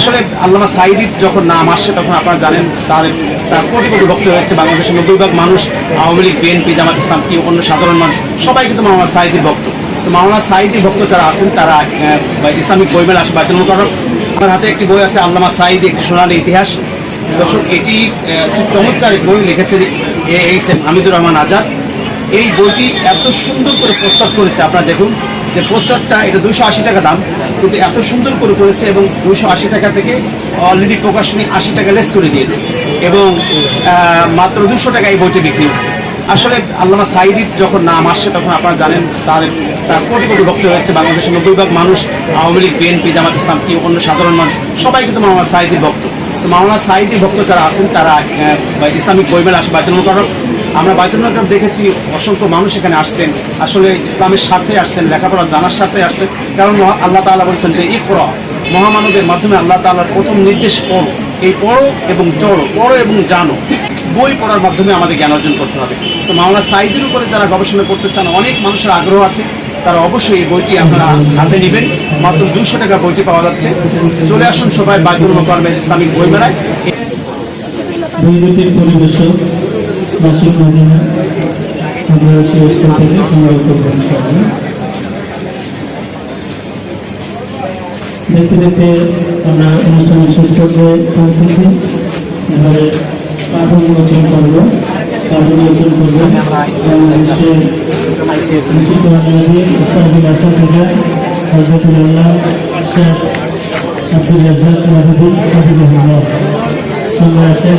আসলে আল্লামা সাইদির যখন নাম আসছে, তখন আপনারা জানেন তাদের তার কোটি কোটি ভক্ত হয়েছে বাংলাদেশের নব্বই ভাগ মানুষ, আওয়ামী লীগ, বিএনপি, জামাত ইসলাম কি অন্য সাধারণ মানুষ, সবাই কিন্তু মাওলানা সাইদির ভক্ত। তো মাওলানা সাইদির ভক্ত যারা আছেন, তারা ইসলামিক বই মেলা আসে বাইতুল মুকাররম। আমার হাতে একটি বই আছে, আল্লামা সাইদি, একটি সোনালী ইতিহাস। দর্শক, এটি খুব চমৎকার বই, লিখেছেন এইচ এম হামিদুর রহমান আজাদ। এই বইটি এত সুন্দর করে প্রস্তাব করেছে, আপনারা দেখুন, যে প্রস্তাবটা এটা দুশো আশি টাকা দাম। কিন্তু এত সুন্দর করে করেছে এবং দুশো আশি টাকা থেকে অলরেডি প্রকাশনী আশি টাকা লেস করে দিয়েছে। এবং মাত্র দুশো টাকা এই বইটি বিক্রি হচ্ছে। আসলে আল্লামা সাইদির যখন নাম আসছে, তখন আপনারা জানেন তার তার কোটি কোটি ভক্ত হয়েছে বাংলাদেশের নব্বই ভাগ মানুষ আওয়ামী লীগ, বিএনপি, জামাত ইসলাম কি অন্য সাধারণ মানুষ, সবাই কিন্তু মাওলানা সাইদির ভক্ত। তো মাওলানা সাইদির ভক্ত যারা আছেন, তারা ইসলামিক বই মেলা আসে, বাইতুল মুকাররম। আমরা বাইতুল মুকাররম দেখেছি অসংখ্য মানুষ এখানে আসছেন। আসলে ইসলামের স্বার্থে আসছেন, লেখাপড়া জানার স্বার্থে আসছেন। কারণ আল্লাহ তাআলা বলেছেন যে, এই পড়া। মহামানবের মাধ্যমে আল্লাহ তাআলার প্রথম নির্দেশ পড়ো। এই পড়ো এবং চড়ো, পড়ো এবং জানো। বই পড়ার মাধ্যমে আমাদের জ্ঞান অর্জন করতে হবে। তো মাওলানা সাইদের উপরে যারা গবেষণা করতে চান, অনেক মানুষের আগ্রহ আছে। তারা অবশ্যই এই বইটি আপনারা হাতে নেবেন। মাত্র দুশো টাকা বইটি পাওয়া যাচ্ছে। চলে আসুন সবাই বাইতুল মোকারমের ইসলামিক বই মেলায় পরিবেশক নাসিক মদিনা আদিবাসী স্কুল থেকে সংগ্রহ করবেন সবাই। দেখতে দেখতে আমরা অনুষ্ঠানের শেষ পর্যায়ে পৌঁছেছি। এবারে পাঠ উন্মোচন করব। পাঠ উন্মোচন করব বাংলাদেশের বিশিষ্ট আলমী ইসলামী আসাদিজা হজরতুল্লাহ শেখ আব্দুল হাফিজুল্লাহ সঙ্গে আছেন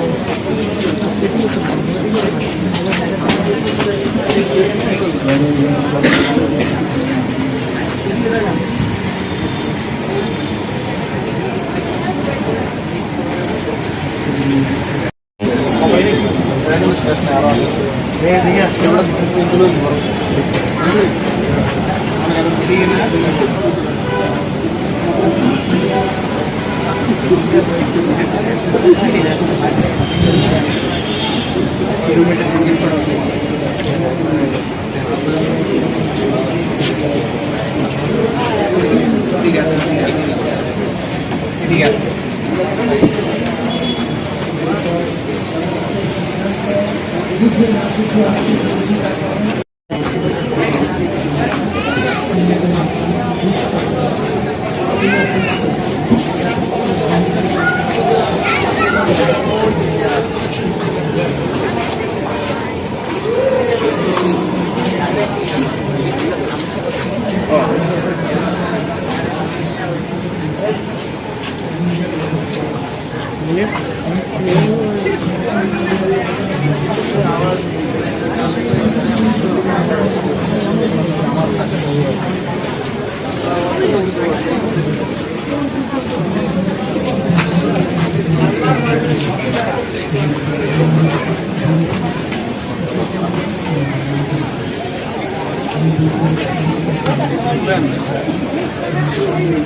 കാര്യങ്ങൾ സ്റ്റേഷനാറാണ് ഇവിടെ എന്തെങ്കിലും കിലോമീറ്റർ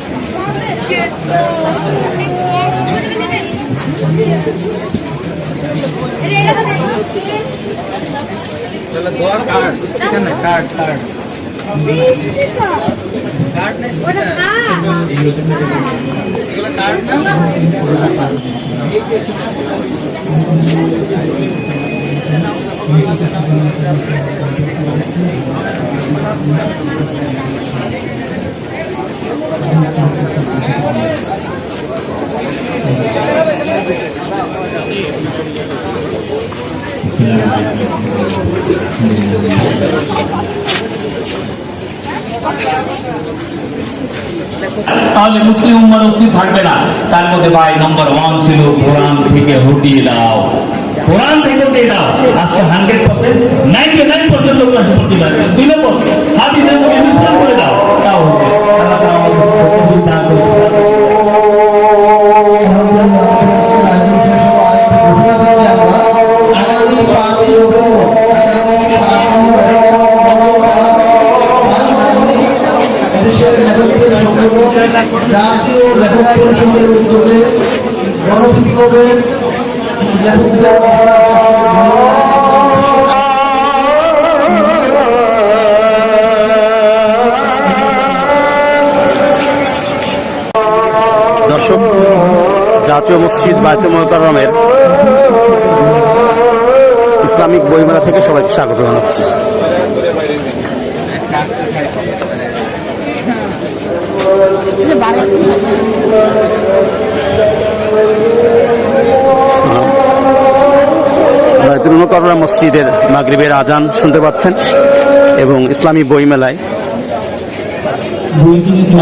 এটিও ডক্টর মোহিত মোল্লা তাহলে মুসলিম উম্মার অস্তিত্ব থাকবে না। তার মধ্যে ভাই নম্বর ওয়ান ছিল কোরআন থেকে হটিয়ে দাও। কোরআন থেকে দিয়ে দাও। আজকে hundred percent ninety nine percent লোক আছে প্রতিবাদ। দুই নম্বর পরিষদের উদ্যোগে গণবিপ্লবের দর্শক জাতীয় মসজিদ বায়তুল মোকাররমের ইসলামিক বইমেলা থেকে সবাইকে স্বাগত জানাচ্ছি। বায়তুল মসজিদের মাগরিবের আজান শুনতে পাচ্ছেন এবং ইসলামী বইমেলায়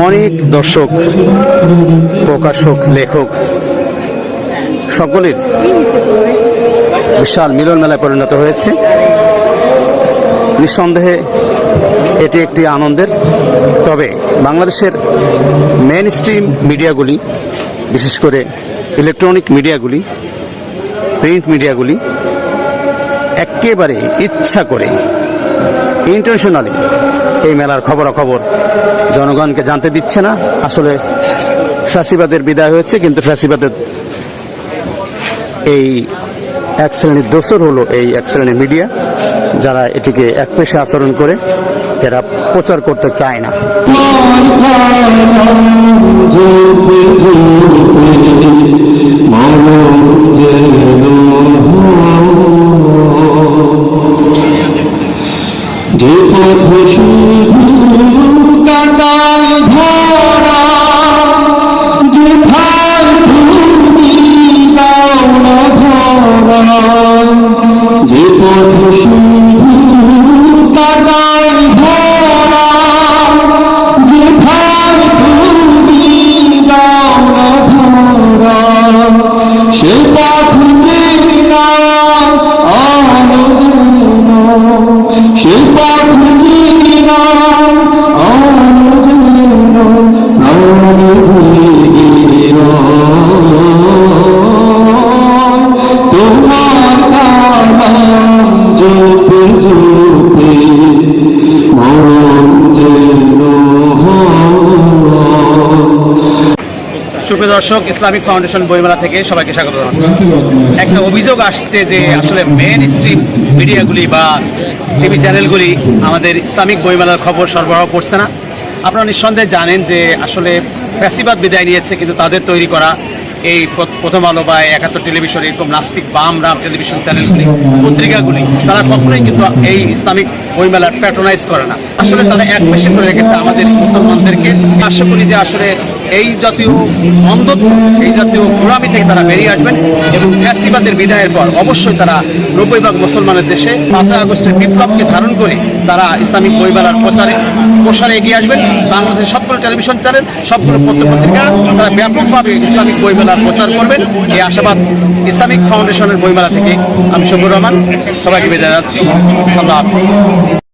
অনেক দর্শক, প্রকাশক, লেখক সকলের বিশাল মিলন মেলায় পরিণত হয়েছে। নিঃসন্দেহে এটি একটি আনন্দের। তবে বাংলাদেশের মেন স্ট্রিম মিডিয়াগুলি বিশেষ করে ইলেকট্রনিক মিডিয়াগুলি প্রিন্ট মিডিয়াগুলি একেবারে ইচ্ছা করে ইন্টারন্যাশনালি এই মেলার খবরাখবর জনগণকে জানতে দিচ্ছে না। আসলে ফ্যাসিবাদের বিদায় হয়েছে, কিন্তু ফ্যাসিবাদের এই এক শ্রেণির দোসর হলো এই এক শ্রেণির মিডিয়া, যারা এটিকে এক পেশে আচরণ করে, এরা প্রচার করতে চায় না। সে পথ সে পথ দর্শক, ইসলামিক ফাউন্ডেশন বইমেলা থেকে সবাইকে স্বাগত জানাচ্ছি। একটা অভিযোগ আসছে যে আসলে মেন স্ট্রিম মিডিয়াগুলি বা টিভি চ্যানেলগুলি আমাদের ইসলামিক বইমেলার খবর সরবরাহ করছে না। আপনারা নিঃসন্দেহে জানেন যে আসলে ফ্যাসিবাদ বিদায় নিয়েছে, কিন্তু তাদের তৈরি করা এই প্রথম আলো বা একাত্তর টেলিভিশন এরকম নাস্তিক বাম রাম টেলিভিশন চ্যানেলগুলি পত্রিকাগুলি, তারা কখনোই কিন্তু এই ইসলামিক বইমেলা প্যাট্রোনাইজ করে না। আসলে তারা এক পেশে করে রেখেছে আমাদের মুসলমানদেরকে। আশা করি যে আসলে এই জাতীয় অন্ধত্ব, এই জাতীয় গোলামি থেকে তারা বেরিয়ে আসবেন এবং ফ্যাসিবাদের বিদায়ের পর অবশ্যই তারা নব্বই ভাগ মুসলমানের দেশে পাঁচই আগস্টের বিপ্লবকে ধারণ করে তারা ইসলামিক বইমেলার প্রচারে প্রসারে এগিয়ে আসবেন। বাংলাদেশের সবগুলো টেলিভিশন চ্যানেল, সবগুলো পত্রপত্রিকা তারা ব্যাপকভাবে ইসলামিক বইমেলার প্রচার করবেন। এই আশাবাদ ইসলামিক ফাউন্ডেশনের বইমেলা থেকে আমি শফিউর রহমান। সবাইকে বিদায় যাচ্ছি আল্লাহ হাফিজ।